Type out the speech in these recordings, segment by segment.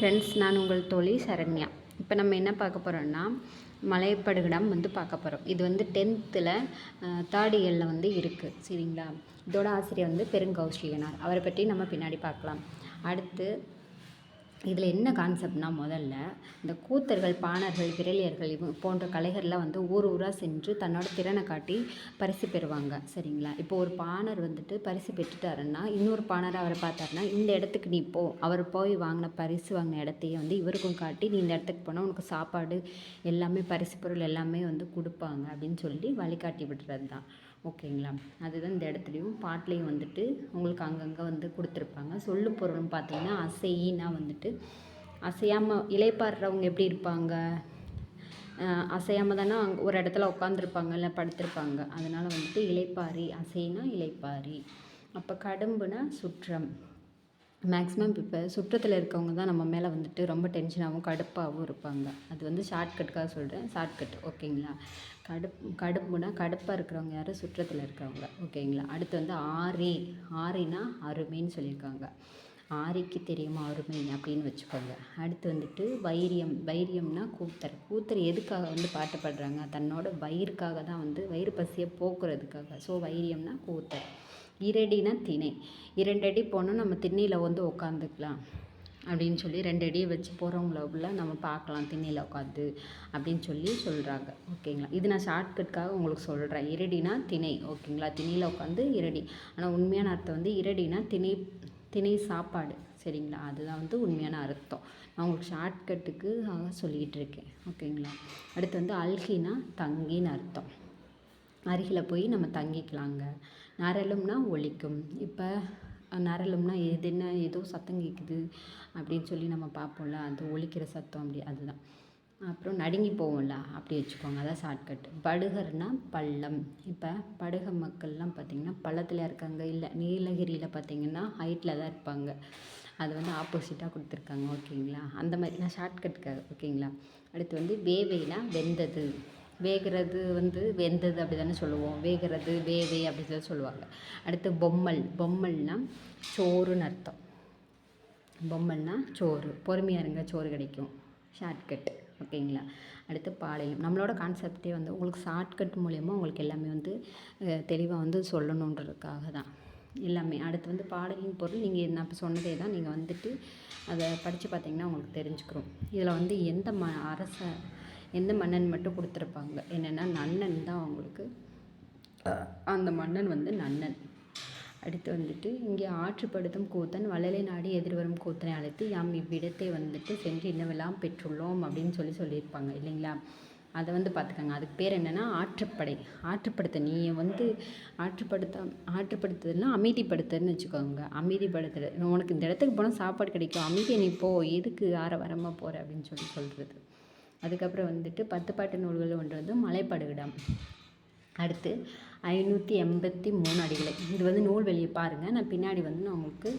Friends நான் உங்கள் தோழி சரண்யா. இப்போ நம்ம என்ன பார்க்க போகிறோம்னா மலைப்படுகிடம் வந்து பார்க்க போகிறோம் இது வந்து டென்த்தில் தேர்ட் இயரில் வந்து இருக்குது சரிங்களா? இதோட ஆசிரியர் வந்து பெருங்கௌஷிகனார் அவரை பற்றி நம்ம பின்னாடி பார்க்கலாம். அடுத்து இதில் என்ன கான்செப்ட்னா முதல்ல இந்த கூத்தர்கள் பாணர்கள் விரலியர்கள் இவங்க போன்ற கலைகள்லாம் வந்து ஊர் ஊராக சென்று தன்னோட திறனை காட்டி பரிசு பெறுவாங்க. சரிங்களா? இப்போ ஒரு பாணர் வந்துட்டு பரிசு பெற்றுட்டாருன்னா இன்னொரு பாணர் அவரை பார்த்தாருன்னா இந்த இடத்துக்கு நீ போ. அவர் போய் வாங்கின பரிசு வாங்கின இடத்தையே வந்து இவருக்கும் காட்டி நீ இந்த இடத்துக்கு போனால் உனக்கு சாப்பாடு எல்லாமே பரிசு பொருள் எல்லாமே வந்து கொடுப்பாங்க அப்படின்னு சொல்லி வழிகாட்டி விடுறது தான் ஓகேங்களா? அதுதான் இந்த இடத்துலையும் பாட்லேயும் வந்துட்டு உங்களுக்கு அங்கங்கே வந்து கொடுத்துருப்பாங்க. சொல்லும் பொருளும் பார்த்தீங்கன்னா அசையினா வந்துட்டு அசையாமல் இலைப்பாடுறவங்க எப்படி இருப்பாங்க? அசையாமல் தானே அங்கே ஒரு இடத்துல உட்காந்துருப்பாங்க இல்லை படுத்திருப்பாங்க. அதனால் வந்துட்டு இலைப்பாரி அசைனா இலைப்பாரி. அப்போ கடும்புனா சுற்றம். மேக்ஸிமம் இப்போ சுற்றத்தில் இருக்கவங்க தான் நம்ம மேலே வந்துட்டு ரொம்ப டென்ஷனாகவும் கடுப்பாகவும் இருப்பாங்க. அது வந்து ஷார்ட்கட்டுக்காக சொல்கிறேன் ஷார்ட்கட் ஓகேங்களா? கடுப் கடுப்புனா கடுப்பாக இருக்கிறவங்க யாரும் சுற்றத்தில் இருக்கிறவங்க ஓகேங்களா? அடுத்து வந்து ஆரி ஆரினா அருமைன்னு சொல்லியிருக்காங்க. ஆரிக்கு தெரியுமா அருமை அப்படின்னு வச்சுக்கோங்க. அடுத்து வந்துட்டு வைரியம். வைரியம்னா கூத்தர். கூத்தர் எதுக்காக வந்து பாட்டு பாடுறாங்க? தன்னோட வயிறுக்காக தான் வந்து வயிறு பசியை போக்குறதுக்காக. ஸோ வைரியம்னா கூத்தர். இரடினா திணை. இரண்டடி போனால் நம்ம திண்ணையில் வந்து உட்காந்துக்கலாம் அப்படின்னு சொல்லி ரெண்டு அடியை வச்சு போகிறவங்கள உள்ள நம்ம பார்க்கலாம் திண்ணையில் உட்காந்து அப்படின்னு சொல்லி சொல்கிறாங்க ஓகேங்களா? இது நான் ஷார்ட்கட்காக உங்களுக்கு சொல்கிறேன் இரடினா திணை. ஓகேங்களா? திணையில் உட்காந்து இரடி. ஆனால் உண்மையான அர்த்தம் வந்து இரடினா திணை திணை சாப்பாடு. சரிங்களா? அதுதான் வந்து உண்மையான அர்த்தம். நான் உங்களுக்கு ஷார்ட்கட்டுக்கு சொல்லிகிட்டு இருக்கேன். ஓகேங்களா? அடுத்து வந்து அல்கினா தங்கின்னு அர்த்தம். அருகில் போய் நம்ம தங்கிக்கலாங்க. நரலும்னா ஒலிக்கும். இப்போ நரலும்னா எது என்ன ஏதோ சத்தம் கேட்குது அப்படின்னு சொல்லி நம்ம பார்ப்போம்ல அது ஒலிக்கிற சத்தம் அப்படி அதுதான். அப்புறம் நடுங்கி போவோம்ல அப்படி வச்சுக்கோங்க அதான் ஷார்ட்கட் படுகர்னா பள்ளம். இப்போ படுக மக்கள்லாம் பார்த்திங்கன்னா பள்ளத்தில் இருக்காங்க இல்லை நீலகிரியில் பார்த்திங்கன்னா ஹைட்டில் தான் இருப்பாங்க. அது வந்து ஆப்போசிட்டாக கொடுத்துருக்காங்க ஓகேங்களா அந்த மாதிரி நான் ஷார்ட்கட்டுக்காக ஓகேங்களா அடுத்து வந்து வேவைனா வெந்தது. வேகிறது வந்து வெந்தது அப்படி தானே சொல்லுவோம். வேகிறது வேவே அப்படி தான் சொல்லுவாங்க. அடுத்து பொம்மல். பொம்மல்னால் சோறுன்னு அர்த்தம். பொம்மல்னா சோறு. பொறுமையாக இருங்க சோறு கிடைக்கும். ஷார்ட்கட் ஓகேங்களா? அடுத்து பாளையம் நம்மளோட கான்செப்டே வந்து உங்களுக்கு ஷார்ட்கட் மூலயமா உங்களுக்கு எல்லாமே வந்து தெளிவாக வந்து சொல்லணுன்றதுக்காக தான். எல்லாமே. அடுத்து வந்து பாடலின் பொருள். நீங்கள் நான் இப்போ சொன்னதே தான். நீங்கள் வந்துட்டு அதை படித்து பார்த்தீங்கன்னா உங்களுக்கு தெரிஞ்சுக்கிறோம் இதில் வந்து எந்த ம அரச எந்த மன்னன் மட்டும் கொடுத்துருப்பாங்க? என்னென்னா நன்னன் தான் அவங்களுக்கு அந்த மன்னன் வந்து நன்னன். அடுத்து வந்துட்டு இங்கே ஆற்றுப்படுத்தும் கூத்தன் வள்ளலை நாடி எதிர்வரும் கூத்தனை அழைத்து யாம் இவ்விடத்தை வந்துட்டு சென்று இன்னவெல்லாம் பெற்றுள்ளோம் அப்படின்னு சொல்லி சொல்லியிருப்பாங்க இல்லைங்களா? அதை வந்து பார்த்துக்கோங்க. அதுக்கு பேர் என்னென்னா ஆற்றுப்படை. ஆற்றுப்படுத்த. நீ வந்து ஆற்றுப்படுத்த ஆற்றுப்படுத்துதுன்னா அமைதிப்படுத்துன்னு வச்சுக்கோங்க. அமைதிப்படுத்துறது உனக்கு இந்த இடத்துக்கு போனால் சாப்பாடு கிடைக்கும். அமைதியை நீ போ. எதுக்கு ஆற வரமாக போகிற அப்படின்னு சொல்லி சொல்கிறது அதுக்கப்புறம் வந்துட்டு பத்து பாட்டு நூல்கள் ஒன்று வந்து மலைப்படுகிடம். அடுத்து ஐநூற்றி எண்பத்தி மூணு அடிகளை. இது வந்து நூல் வெளியே பாருங்கள் நான் பின்னாடி வந்து நான் உங்களுக்கு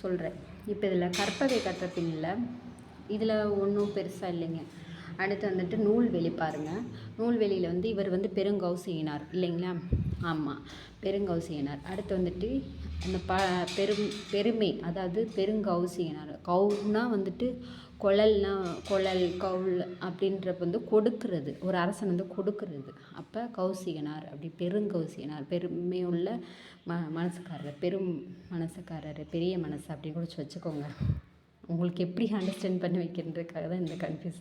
சொல்கிறேன் இப்போ இதில் கற்பவை கற்ற பின்னில் இதில் ஒன்றும் பெருசாக இல்லைங்க. அடுத்து வந்துட்டு நூல்வெளி பாருங்கள் நூல்வெளியில் வந்து இவர் வந்து பெருங்கௌசியினார் இல்லைங்களா? ஆமாம் பெருங்கௌசியினார் அடுத்து வந்துட்டு அந்த ப பெரும் பெருமை அதாவது பெருங்கௌசியினார் கவுனா வந்துட்டு குழல்னா குழல் கவுள் அப்படின்றப்ப வந்து கொடுக்கறது. ஒரு அரசன் வந்து கொடுக்கறது. அப்போ கௌசிகனார் அப்படி பெருங்கௌசிகனார் பெருமையுள்ள ம மனசுக்காரர் பெரும் மனசுக்காரர் பெரிய மனசு அப்படின்னு கூட வச்சுக்கோங்க. உங்களுக்கு எப்படி அண்டர்ஸ்டாண்ட் பண்ணி வைக்கிறதுக்காக தான் இந்த கன்ஃபியூஸ்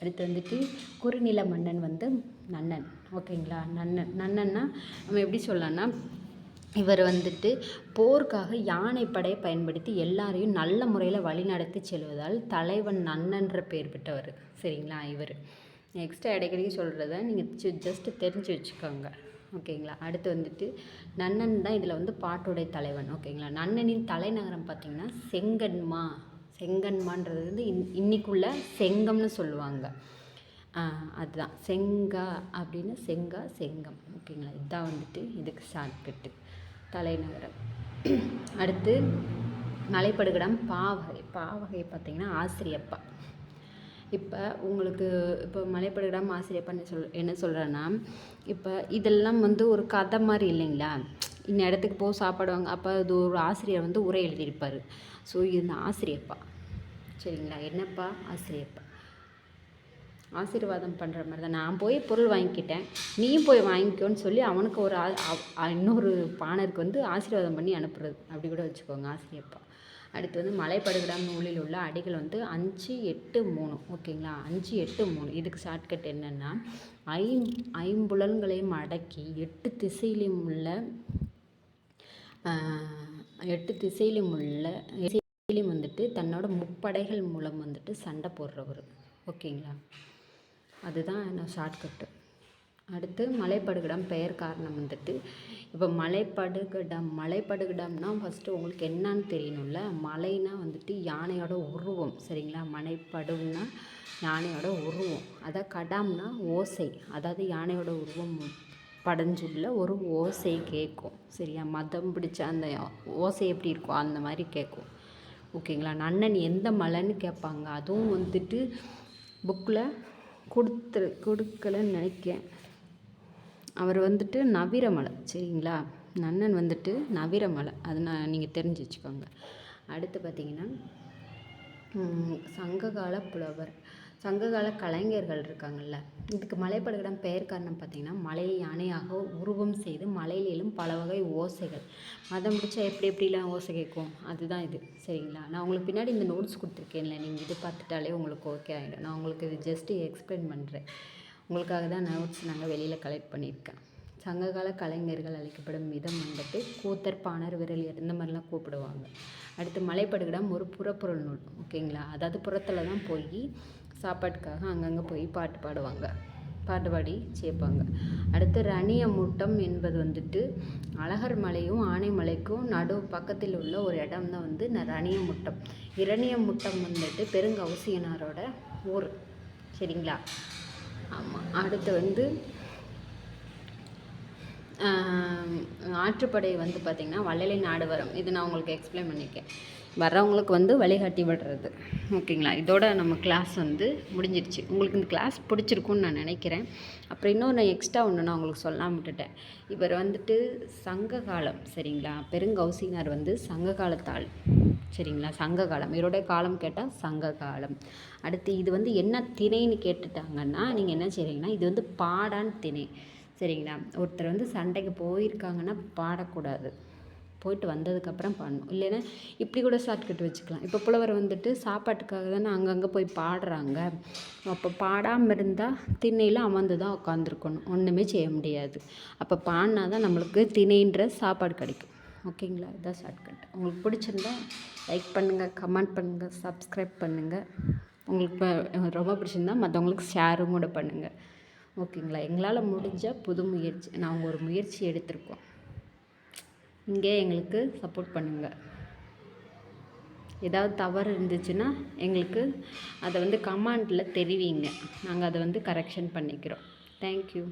அடுத்து வந்துட்டு குறுநில மன்னன் வந்து நன்னன். ஓகேங்களா? நன்னன். நன்னன்னா நம்ம எப்படி சொல்லலாம்னா இவர் வந்துட்டு போருக்காக யானைப்படையை பயன்படுத்தி எல்லாரையும் நல்ல முறையில் வழிநடத்தி செல்வதால் தலைவன் நன்னன்ற பேர் பெற்றவர். சரிங்களா? இவர். நெக்ஸ்ட்டு அடிக்கடி சொல்கிறத நீங்கள் ஜஸ்ட்டு தெரிஞ்சு வச்சுக்கோங்க. ஓகேங்களா? அடுத்து வந்துட்டு நன்னன் தான் இதில் வந்து பாட்டுடைய தலைவன். ஓகேங்களா? நன்னனின் தலைநகரம் பார்த்திங்கன்னா செங்கன்மா. செங்கன்மான்றது வந்து இன் இன்னிக்குள்ள செங்கம்னு சொல்லுவாங்க. அதுதான். செங்கா அப்படின்னு செங்கா செங்கம். ஓகேங்களா? இதுதான் வந்துட்டு இதுக்கு ஷார்ட்கட்டு தலைநகரம். அடுத்து மலைப்படுகிடம் பாவகை. பாவகை பார்த்திங்கன்னா ஆசிரியப்பா. இப்போ உங்களுக்கு இப்போ மலைப்படுகிடம் ஆசிரியப்பான்னு சொல் என்ன சொல்கிறேன்னா இப்போ இதெல்லாம் வந்து ஒரு கதை மாதிரி இல்லைங்களா? இந்த இடத்துக்கு போக சாப்பிடுவாங்க அப்போ அது ஒரு ஆசிரியர் வந்து உரை எழுதியிருப்பார். ஸோ இந்த ஆசிரியப்பா. சரிங்களா? என்னப்பா? ஆசிரியப்பா. ஆசீர்வாதம் பண்ணுற மாதிரி தான். நான் போய் பொருள் வாங்கிக்கிட்டேன். நீயும் போய் வாங்கிக்கோன்னு சொல்லி அவனுக்கு ஒரு இன்னொரு பாணருக்கு வந்து ஆசீர்வாதம் பண்ணி அனுப்புறது. அப்படி கூட வச்சுக்கோங்க ஆசிரியப்பா. அடுத்து வந்து மலைப்படுகிற நூலில் உள்ள அடிகள் வந்து அஞ்சு எட்டு மூணு. ஓகேங்களா? அஞ்சு எட்டு மூணு. இதுக்கு ஷார்ட்கட் என்னென்னா ஐம் ஐம்புலன்களையும் அடக்கி எட்டு திசையிலையும் உள்ள எட்டு திசையிலும் உள்ள திசையிலும் வந்துட்டு தன்னோட முப்படைகள் மூலம் வந்துட்டு சண்டை போடுறவர். ஓகேங்களா? அதுதான் நான் ஷார்ட்கட்டு அடுத்து மலைப்படுகிடம் பெயர் காரணம் வந்துட்டு இப்போ மலைப்படுகிடம் மலைப்படுகிடம்னா ஃபஸ்ட்டு உங்களுக்கு என்னன்னு தெரியணும்ல? மலைனா வந்துட்டு யானையோட உருவம் சரிங்களா? மலைப்படும்னா யானையோட உருவம். அதான் கடாம்னா ஓசை அதாவது யானையோட உருவம் படைஞ்சுள்ள ஒரு ஓசை கேட்கும் சரியா? மதம் பிடிச்ச அந்த ஓசை எப்படி இருக்கும் அந்த மாதிரி கேட்கும் ஓகேங்களா? நன்னன் எந்த மலைன்னு கேட்பாங்க. அதுவும் வந்துட்டு புக்கில் கொடுத்துரு கொடுக்கலன்னு நினைக்கிறேன் அவர் வந்துட்டு நவிரமலை சரிங்களா? நன்னன் வந்துட்டு நவீரமலை அது நான் நீங்கள் தெரிஞ்சு வச்சுக்கோங்க. அடுத்து பார்த்தீங்கன்னா சங்ககால புலவர். சங்ககால கலைஞர்கள் இருக்காங்கள்ல இதுக்கு மலைப்படுகிடம் பெயர் காரணம் பார்த்திங்கன்னா மலையை யானையாக உருவம் செய்து மலையிலும் பல வகை ஓசைகள். மதம் பிடிச்சா எப்படி எப்படிலாம் ஓசை கேட்கும்? அதுதான் இது. சரிங்களா? நான் உங்களுக்கு பின்னாடி இந்த நோட்ஸ் கொடுத்துருக்கேன்ல நீங்கள் இது பார்த்துட்டாலே உங்களுக்கு ஓகே ஆகிடும் நான் உங்களுக்கு இது ஜஸ்ட்டு எக்ஸ்பிளைன் பண்ணுறேன் உங்களுக்காக தான் நோட்ஸ் நாங்கள் வெளியில் கலெக்ட் பண்ணியிருக்கேன். சங்ககால கலைஞர்கள் அழைக்கப்படும் விதம் வந்துட்டு கூத்தர் பாணர் விரல் இந்த மாதிரிலாம் கூப்பிடுவாங்க. அடுத்து மலைப்படுகிடம் ஒரு புறப்பொருள் நூல். ஓகேங்களா? அதாவது புறத்தில் தான் போய் சாப்பாட்டுக்காக அங்கங்கே போய் பாட்டு பாடுவாங்க. பாட்டு பாடி சேர்ப்பாங்க அடுத்து ரணிய மூட்டம் என்பது வந்துட்டு அழகர் மலையும் ஆனைமலைக்கும் நடு பக்கத்தில் உள்ள ஒரு இடம் தான் வந்து ரணிய முட்டம். இரணிய முட்டம் வந்துட்டு பெருங்கவுசியனாரோட ஊர். சரிங்களா? ஆமாம் அடுத்து வந்து ஆற்றுப்படை வந்து பார்த்திங்கன்னா வள்ளலை நாடுவரம் இது நான் உங்களுக்கு எக்ஸ்பிளைன் பண்ணியிருக்கேன் வர்றவங்களுக்கு வந்து வழிகாட்டி விடுறது. ஓகேங்களா? இதோட நம்ம கிளாஸ் வந்து முடிஞ்சிருச்சு. உங்களுக்கு இந்த கிளாஸ் பிடிச்சிருக்குன்னு நான் நினைக்கிறேன். அப்புறம் இன்னும் நான் எக்ஸ்ட்ரா ஒன்று நான் உங்களுக்கு சொல்லாமல் விட்டுட்டேன். இவர் வந்துட்டு சங்க காலம் சரிங்களா? பெருங்கௌசினார் வந்து சங்க காலத்தாள் சரிங்களா? சங்க காலம் இவருடைய காலம் கேட்டால் சங்க காலம் அடுத்து இது வந்து என்ன திணைன்னு கேட்டுட்டாங்கன்னா நீங்கள் என்ன செய்கிறீங்கன்னா இது வந்து பாடான் திணை. சரிங்களா? ஒருத்தர் வந்து சண்டைக்கு போயிருக்காங்கன்னா பாடக்கூடாது. போயிட்டு வந்ததுக்கப்புறம் பாடணும் இல்லைன்னா இப்படி கூட ஷார்ட்கட் வச்சுக்கலாம். இப்போ புலவர் வந்துட்டு சாப்பாட்டுக்காக தானே அங்கங்கே போய் பாடுறாங்க. அப்போ பாடாமல் இருந்தால் திண்ணையில் அமர்ந்து தான் உட்காந்துருக்கணும் ஒன்றுமே செய்ய முடியாது. அப்போ பாடினா தான் நம்மளுக்கு திணைன்ற சாப்பாடு கிடைக்கும். ஓகேங்களா? இதுதான் ஷார்ட்கட் உங்களுக்கு பிடிச்சிருந்தா லைக் பண்ணுங்கள் கமெண்ட் பண்ணுங்கள் சப்ஸ்கிரைப் பண்ணுங்கள் உங்களுக்கு ரொம்ப பிடிச்சிருந்தா மற்றவங்களுக்கு ஷேரும் கூட பண்ணுங்கள் ஓகேங்களா? எங்களால் முடிஞ்ச புது முயற்சி நாங்கள் ஒரு முயற்சி எடுத்திருக்கோம். இங்கே எங்களுக்கு சப்போர்ட் பண்ணுங்கள் ஏதாவது தவறு இருந்துச்சுன்னா எங்களுக்கு அதை வந்து கமெண்டில் தெரிவிங்க. நாங்கள் அதை வந்து கரெக்ஷன் பண்ணிக்கிறோம். தேங்க்யூ